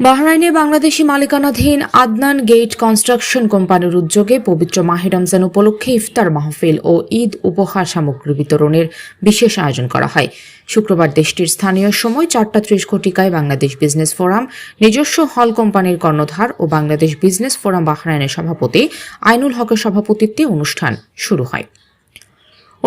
বাহরাইনে বাংলাদেশি মালিকানাধীন Adnan gate construction কোম্পানির উদ্যোগে পবিত্র মাহে রমজান উপলক্ষে ইফতার মাহফিল ও ঈদ উপহার সামগ্রী বিতরণের বিশেষ আয়োজন করা হয়। শুক্রবার দেশটির স্থানীয় সময় চারটা ত্রিশ কোটিকায় বাংলাদেশ বিজনেস ফোরাম, নিজস্ব হল কোম্পানির কর্ণধার ও বাংলাদেশ বিজনেস ফোরাম বাহরাইনের সভাপতি আইনুল হকের সভাপতিত্বে অনুষ্ঠান শুরু হয়।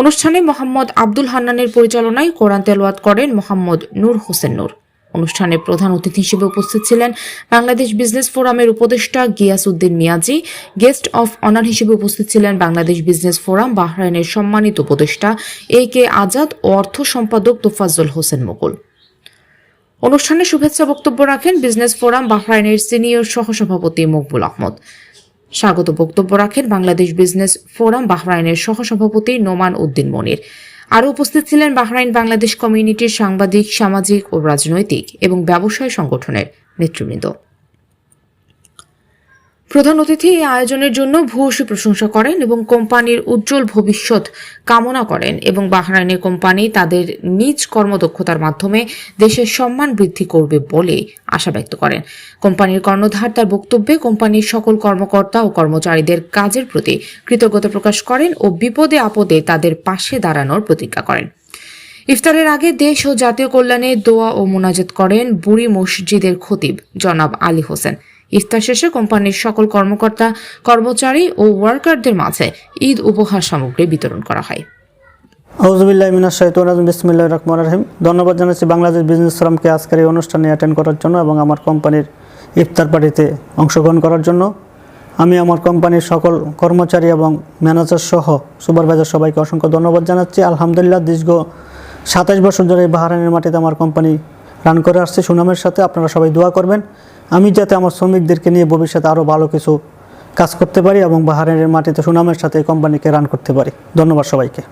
অনুষ্ঠানে মোহাম্মদ আব্দুল হান্নানের পরিচালনায় কোরআন তেলাওয়াত করেন মোহাম্মদ নূর হোসেন নূর। অনুষ্ঠানে প্রধান অতিথি হিসেবে উপস্থিত ছিলেন বাংলাদেশ বিজনেস ফোরামের উপদেষ্টা Gias Uddin Miazi, guest of honour হিসেবে উপস্থিত ছিলেন বাংলাদেশ বিজনেস ফোরাম বাহরাইনের সম্মানিত উপদেষ্টা এ কে আজাদ ও অর্থ সম্পাদক তোফাজ্জল হোসেন মুকুল। অনুষ্ঠানে শুভেচ্ছা বক্তব্য রাখেন বিজনেস ফোরাম বাহরাইনের সিনিয়র সহসভাপতি মকবুল আহমদ। স্বাগত বক্তব্য রাখেন বাংলাদেশ বিজনেস ফোরাম বাহরাইনের সহসভাপতি নোমান উদ্দিন মনির। আরও উপস্থিত ছিলেন বাহরাইন বাংলাদেশ কমিউনিটির সাংবাদিক, সামাজিক ও রাজনৈতিক এবং ব্যবসায় সংগঠনের নেতৃবৃন্দ। প্রধান অতিথি এই আয়োজনের জন্য ভূয়সী প্রশংসা করেন এবং কোম্পানির উজ্জ্বল ভবিষ্যৎ কামনা করেন এবং বাহরাইনের কোম্পানি তাদের নিজ কর্মদক্ষতার মাধ্যমে দেশের সম্মান বৃদ্ধি করবে বলে আশা ব্যক্ত করেন। কোম্পানির কর্ণধার তার বক্তব্যে কোম্পানির সকল কর্মকর্তা ও কর্মচারীদের কাজের প্রতি কৃতজ্ঞতা প্রকাশ করেন ও বিপদে আপদে তাদের পাশে দাঁড়ানোর প্রতিজ্ঞা করেন। ইফতারের আগে দেশ ও জাতীয় কল্যাণে দোয়া ও মোনাজাত করেন বুড়ি মসজিদের খতিব জনাব আলী হোসেন। ইফতার শেষে কোম্পানির সকল কর্মকর্তা, কর্মচারী ও ওয়ার্কারদের মাঝে ঈদ উপহার সামগ্রী বিতরণ করা হয়। আউজুবিল্লাহ মিনাশ শাইতানির রাজিম বিসমিল্লাহ রহমান রহিম। ধন্যবাদ জানাচ্ছি বাংলাদেশ বিজনেস ফোরামকে আজকের এই অনুষ্ঠানে অ্যাটেন্ড করার জন্য এবং আমার কোম্পানির ইফতার পার্টিতে অংশগ্রহণ করার জন্য। আমি আমার কোম্পানির সকল কর্মচারী এবং ম্যানেজার সহ সুপারভাইজার সবাইকে অসংখ্য ধন্যবাদ জানাচ্ছি। আলহামদুলিল্লাহ, দীর্ঘ সাতাশ বছর ধরে বাহারানের মাটিতে আমার কোম্পানি রান করে আসছে, সুনামের সাথে আপনারা সবাই দোয়া করবেন। আমি যাতে আমার শ্রমিকদেরকে নিয়ে ভবিষ্যতে আরও ভালো কিছু কাজ করতে পারি এবং বাহারানের মাটিতে সুনামের সাথে কোম্পানিকে রান করতে পারি। ধন্যবাদ সবাইকে।